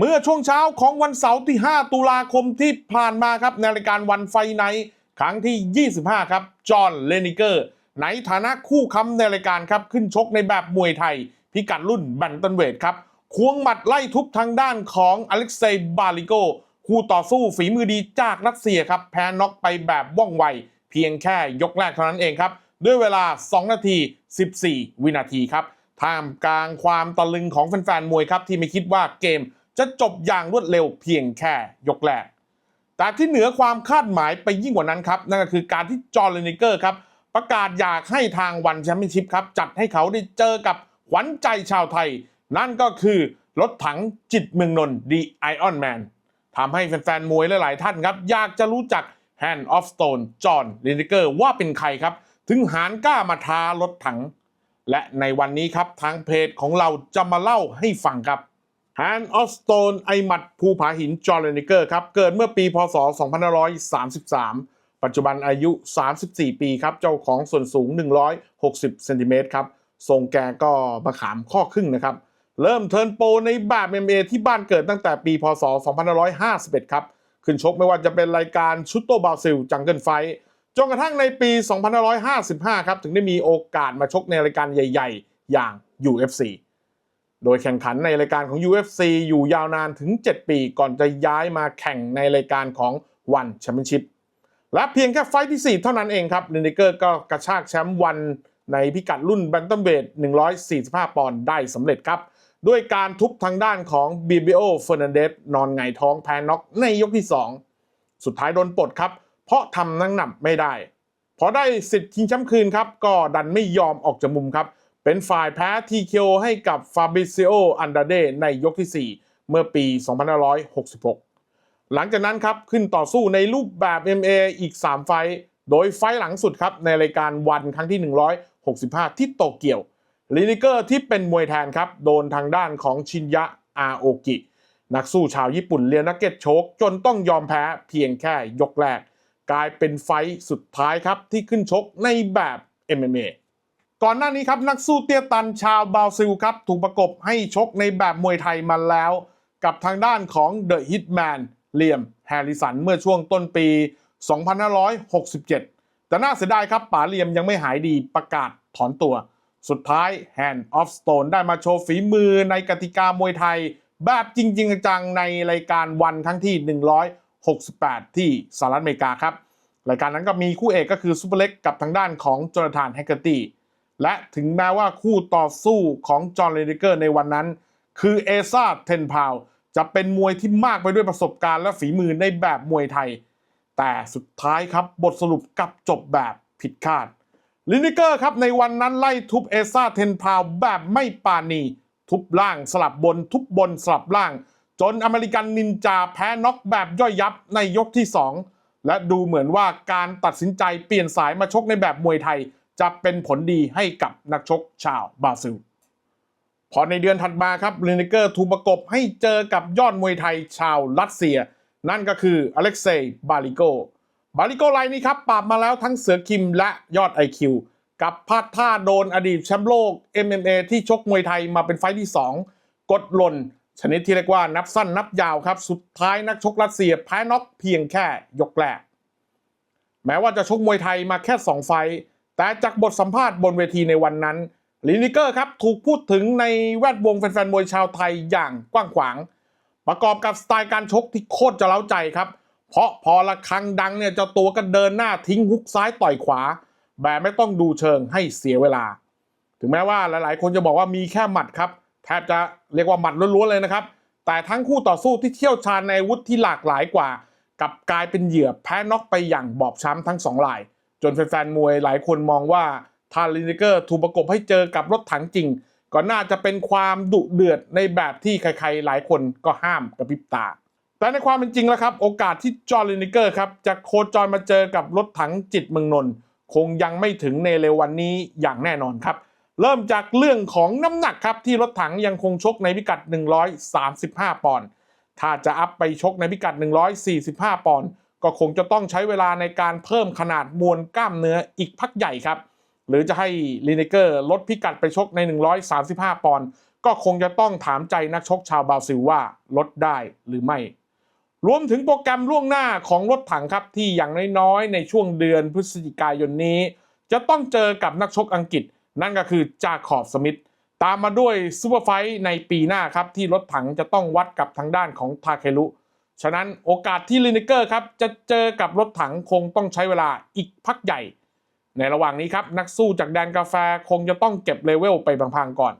เมื่อช่วงเช้าของวันเสาร์ที่ 5 ตุลาคมที่ผ่านมาครับในรายการวันไฟไนครั้งที่ 25 ครับ จอห์น เลนิเกอร์ ในฐานะคู่ค้ำในรายการครับ ขึ้นชกในแบบมวยไทย พิกัดรุ่นแบนตันเวทครับ ควงหมัดไล่ทุบทางด้านของอเล็กเซย์บาลิโก คู่ต่อสู้ฝีมือดีจากรัสเซียครับ แพ้น็อกไปแบบว่องไว เพียงแค่ยกแรกเท่านั้นเองครับ ด้วยเวลา 2 นาที 14 วินาทีครับท่ามกลางความตะลึงของแฟนๆมวยครับที่ไม่คิดว่าเกม จะจบอย่างรวดเร็วเพียงแค่ยกแรก แต่ที่เหนือความคาดหมายไปยิ่งกว่านั้นครับนั่นก็คือการที่จอร์เลนิเกอร์ครับประกาศอยากให้ทางวันแชมเปี้ยนชิพครับจัดให้เขาได้เจอกับขวัญใจชาวไทย นั่นก็คือรถถังจิตเมืองนนท์ The Iron Man ทำให้แฟนๆมวยหลายๆท่านครับ อยากจะรู้จัก Hand of Stone จอห์นเลนิเกอร์ว่าเป็นใครครับ ถึงหารกล้ามาท้ารถถัง และในวันนี้ครับทางเพจของเราจะมาเล่าให้ฟังครับ Hand of Stone ไอหมัดภูผาหินจอร์เลนิเกอร์ครับ เกิดเมื่อปีพศ 2533 ปัจจุบันอายุ 34 ปีครับ เจ้าของส่วนสูง 160 เซนติเมตรครับ ทรงแกก็มาขามข้อครึ่งนะครับ เริ่มเทิร์นโปรในแบบ MMA ที่บ้านเกิดตั้งแต่ปีพศ 2551 ครับ ขึ้นชกไม่ว่าจะเป็นรายการชุดโตบาซิลจังเกิลไฟจนกระทั่งในปี 2555 ครับ ถึงได้มีโอกาสมาชกในรายการใหญ่ ๆ อย่าง UFC โดยแข่งขันในรายการของ UFC อยู่ยาวนานถึง 7 ปี ก่อนจะย้ายมาแข่งในรายการของ One Championship และเพียงแค่ไฟที่ 4 เท่านั้นเองครับลินเดเกอร์ก็กระชากแชมป์วันในพิกัดรุ่นแบนตัมเวท145 ปอนด์ได้สำเร็จครับ ด้วยการทุบทางด้านของบิบิโอเฟอร์นันเดสนอนหงท้องแพ้น็อกในยกที่ 2 สุดท้ายโดนปลดครับ เพราะทำน้ำหนักไม่ได้ พอได้สิทธิ์ชิงแชมป์คืนครับ ก็ดันไม่ยอมออกจากมุมครับ เป็นฝ่ายแพ้ทีเคให้กับฟาบิซิโออันดาเดในยกที่ 4 เมื่อปี 2566 หลังจากนั้นครับ ขึ้นต่อสู้ในรูปแบบ MA อีก 3 ไฟ โดยไฟหลังสุดครับ ในรายการวันครั้งที่ 165 ที่โตเกียวลินิเกอร์ที่เป็นมวยแทนครับ โดนทางด้านของชินยะอาโอกิ นักสู้ชาวญี่ปุ่นเรียนนักเก็ตโชกจนต้องยอมแพ้เพียงแค่ยกแรก กลายเป็นไฟสุดท้ายครับที่ขึ้นชกในแบบ MMA ก่อนหน้านี้ครับนักสู้เตี้ยตันชาวบราซิลครับ ถูกประกบให้ชกในแบบมวยไทยมาแล้ว กับทางด้านของเดอะฮิตแมนเลียมแฮร์ริสันเมื่อช่วงต้นปี 2567 แต่น่าเสียดายครับป๋าเลียมยังไม่หายดีประกาศถอนตัว สุดท้าย Hand of Stone ได้มาโชว์ฝีมือในกติกามวยไทย แบบจริง ๆ จังในรายการวันครั้งที่ 168 ที่สหรัฐอเมริกาครับ รายการนั้นก็มีคู่เอกก็คือซูเปอร์เล็กกับทางด้านของจอร์แดนแฮกเกอร์ตี้ และถึงแม้ว่าคู่ต่อสู้ของจอห์นเลนิเกอร์ในวันนั้น คือเอซ่าเทนพาวจะเป็นมวยที่มากไปด้วยประสบการณ์และฝีมือในแบบมวยไทย แต่สุดท้ายครับบทสรุปกลับจบแบบผิดคาดลินิเกอร์ครับในวันนั้นไล่ทุบเอซ่าเทนพาวแบบไม่ปราณีทุบล่างสลับบน ทุบบนสลับล่าง จนอเมริกันนินจาแพ้น็อกแบบย่อยยับในยกที่ 2 และดูเหมือนว่าการตัดสินใจเปลี่ยนสายมาชกในแบบมวยไทย จะเป็นผลดีให้กับนักชกชาวบราซิล พอในเดือนถัดมาครับลินิเกอร์ถูกประกบให้เจอกับยอดมวยไทยชาวรัสเซีย นั่นก็คืออเล็กเซย์บาลิโก บาลิโกไลน์นี้ครับปราบมาแล้วทั้งเสือคิมและยอด IQ กับพลาดท่าโดนอดีตแชมป์โลก MMA ที่ชกมวยไทยมาเป็นไฟที่ 2 กดหล่นชนิดที่เรียกว่านับสั้นนับยาวครับ สุดท้ายนักชกรัสเซียแพ้น็อกเพียงแค่ยกแรก แม้ว่าจะชกมวยไทยมาแค่ 2 ไฟ แต่จากบทสัมภาษณ์บนเวทีในวันนั้นลินิเกอร์ครับถูกพูดถึงในแวดวงแฟนๆมวยชาวไทยอย่างกว้างขวาง ประกอบกับสไตล์การชกที่โคตรจะเล้าใจครับ เพราะพอละครังดังเนี่ยเจ้าตัวก็เดินหน้าทิ้งฮุกซ้ายต่อยขวา แบบไม่ต้องดูเชิงให้เสียเวลา ถึงแม้ว่าหลายๆ คนจะบอกว่ามีแค่หมัดครับแทบจะเรียกว่าหมัดล้วนๆเลยนะครับ แต่ทั้งคู่ต่อสู้ที่เที่ยวชาญในอาวุธที่หลากหลายกว่า กับกลายเป็นเหยื่อแพ้น็อกไปอย่างบอบช้ำทั้งสองราย จนแฟนๆมวยหลายคนมองว่าทาลินิเกอร์ถูกประกบให้เจอกับรถถังจริง ก็น่าจะเป็นความดุเดือดในแบบที่ใครๆ หลายคนก็ห้ามกระพริบตา แต่ในความเป็นจริงแล้วครับ โอกาสที่จอร์ลินิเกอร์ครับจะโคจรมาเจอกับรถถังจิตเมืองนนท์คงยังไม่ถึงในเร็ววันนี้อย่างแน่นอนครับ เริ่มจากเรื่องของน้ำหนักครับที่รถถังยังคงชกในพิกัด 135 ปอนด์ถ้าจะอัพไปชกในพิกัด 145 ปอนด์ ก็คงจะต้องใช้เวลาในการเพิ่มขนาดมวลกล้ามเนื้ออีกพักใหญ่ครับ หรือจะให้ลิเนเกอร์ลดพิกัดไปชกใน 135 ปอนด์ก็คงจะต้องถามใจนักชกชาวบราซิลว่าลดได้หรือไม่ รวมถึงโปรแกรมล่วงหน้าของรถถังครับที่อย่างน้อยๆ ในช่วงเดือนพฤศจิกายนนี้ จะต้องเจอกับนักชกอังกฤษ นั่นก็คือจาคอบสมิธตามมาด้วยซูเปอร์ไฟท์ในปีหน้าครับที่รถถังจะต้องวัดกับทางด้านของทาเคลุ ฉะนั้นโอกาสที่ลินเกอร์ครับจะเจอกับรถถังคงต้องใช้เวลาอีกพักใหญ่ ในระหว่างนี้ครับนักสู้จากแดนกาแฟคงจะต้องเก็บเลเวลไปบางๆก่อน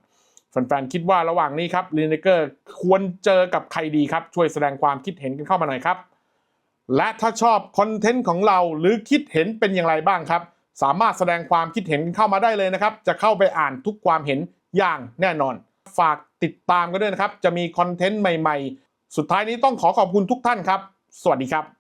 แฟนๆคิดว่าระหว่างนี้ครับลินเกอร์ควรเจอกับใครดีครับ ช่วยแสดงความคิดเห็นกันเข้ามาหน่อยครับ และถ้าชอบคอนเทนต์ของเราหรือคิดเห็นเป็นอย่างไรบ้างครับ สามารถแสดงความคิดเห็นเข้ามาได้เลยนะครับ จะเข้าไปอ่านทุกความเห็นอย่างแน่นอน ฝากติดตามกันด้วยนะครับ จะมีคอนเทนต์ใหม่ๆ สุดท้ายนี้ต้องขอขอบคุณทุกท่านครับ สวัสดีครับ